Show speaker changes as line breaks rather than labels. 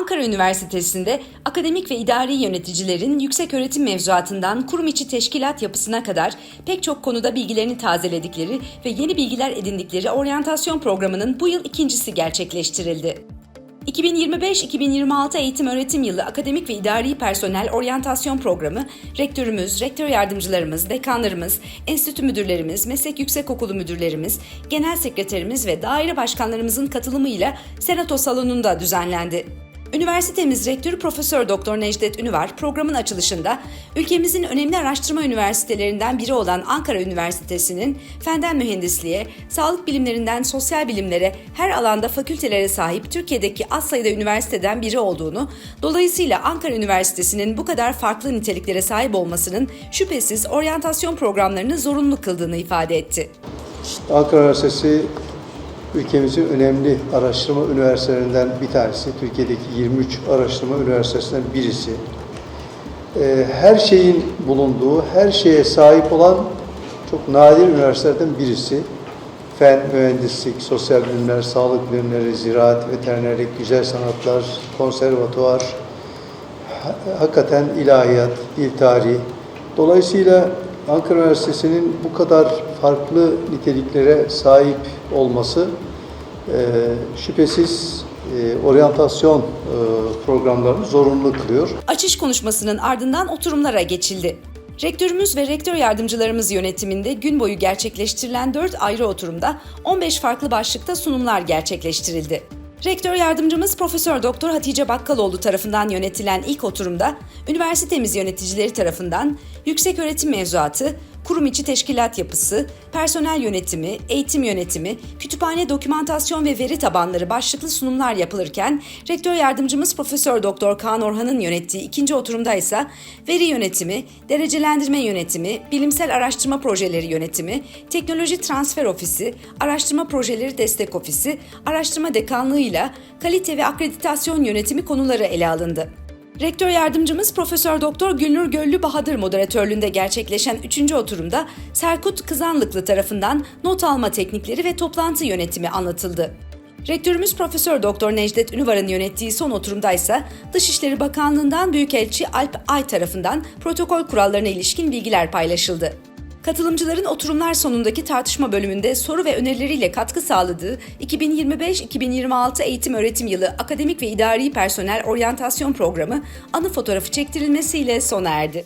Ankara Üniversitesi'nde akademik ve idari yöneticilerin yüksek öğretim mevzuatından kurum içi teşkilat yapısına kadar pek çok konuda bilgilerini tazeledikleri ve yeni bilgiler edindikleri oryantasyon programının bu yıl ikincisi gerçekleştirildi. 2025-2026 eğitim öğretim yılı akademik ve idari personel oryantasyon programı rektörümüz, rektör yardımcılarımız, dekanlarımız, enstitü müdürlerimiz, meslek yüksekokulu müdürlerimiz, genel sekreterimiz ve daire başkanlarımızın katılımıyla Senato salonunda düzenlendi. Üniversitemiz Rektörü Profesör Doktor Necdet Ünüvar programın açılışında ülkemizin önemli araştırma üniversitelerinden biri olan Ankara Üniversitesi'nin fenden mühendisliğe, sağlık bilimlerinden sosyal bilimlere her alanda fakültelere sahip Türkiye'deki az sayıda üniversiteden biri olduğunu, dolayısıyla Ankara Üniversitesi'nin bu kadar farklı niteliklere sahip olmasının şüphesiz oryantasyon programlarını zorunlu kıldığını ifade etti.
Ankara Üniversitesi ülkemizin önemli araştırma üniversitelerinden bir tanesi. Türkiye'deki 23 araştırma üniversitesinden birisi. Ee, Her şeyin bulunduğu, her şeye sahip olan çok nadir üniversitelerden birisi. Fen, mühendislik, sosyal bilimler, sağlık bilimleri, ziraat, veterinerlik, güzel sanatlar, konservatuvar, ha- hakikaten ilahiyat, dil tarihi. Dolayısıyla Ankara Üniversitesi'nin bu kadar farklı niteliklere sahip olması şüphesiz e, oryantasyon e, programlarını zorunlu kılıyor.
Açış konuşmasının ardından oturumlara geçildi. Rektörümüz ve rektör yardımcılarımız yönetiminde gün boyu gerçekleştirilen 4 ayrı oturumda 15 farklı başlıkta sunumlar gerçekleştirildi. Rektör yardımcımız Profesör Doktor Hatice Bakkaloğlu tarafından yönetilen ilk oturumda üniversitemiz yöneticileri tarafından yüksek öğretim mevzuatı, kurum içi teşkilat yapısı, personel yönetimi, eğitim yönetimi, kütüphane dokümantasyon ve veri tabanları başlıklı sunumlar yapılırken rektör yardımcımız Profesör Doktor Kaan Orhan'ın yönettiği ikinci oturumda ise veri yönetimi, derecelendirme yönetimi, bilimsel araştırma projeleri yönetimi, teknoloji transfer ofisi, araştırma projeleri destek ofisi, araştırma dekanlığıyla kalite ve akreditasyon yönetimi konuları ele alındı. Rektör yardımcımız Profesör Doktor Gülnur Göllü Bahadır moderatörlüğünde gerçekleşen 3. oturumda Serkut Kızanlıklı tarafından not alma teknikleri ve toplantı yönetimi anlatıldı. Rektörümüz Profesör Doktor Necdet Ünüvar'ın yönettiği son oturumda ise Dışişleri Bakanlığı'ndan Büyükelçi Alp Ay tarafından protokol kurallarına ilişkin bilgiler paylaşıldı. Katılımcıların oturumlar sonundaki tartışma bölümünde soru ve önerileriyle katkı sağladığı 2025-2026 eğitim öğretim yılı akademik ve idari personel oryantasyon programı anı fotoğrafı çektirilmesiyle sona erdi.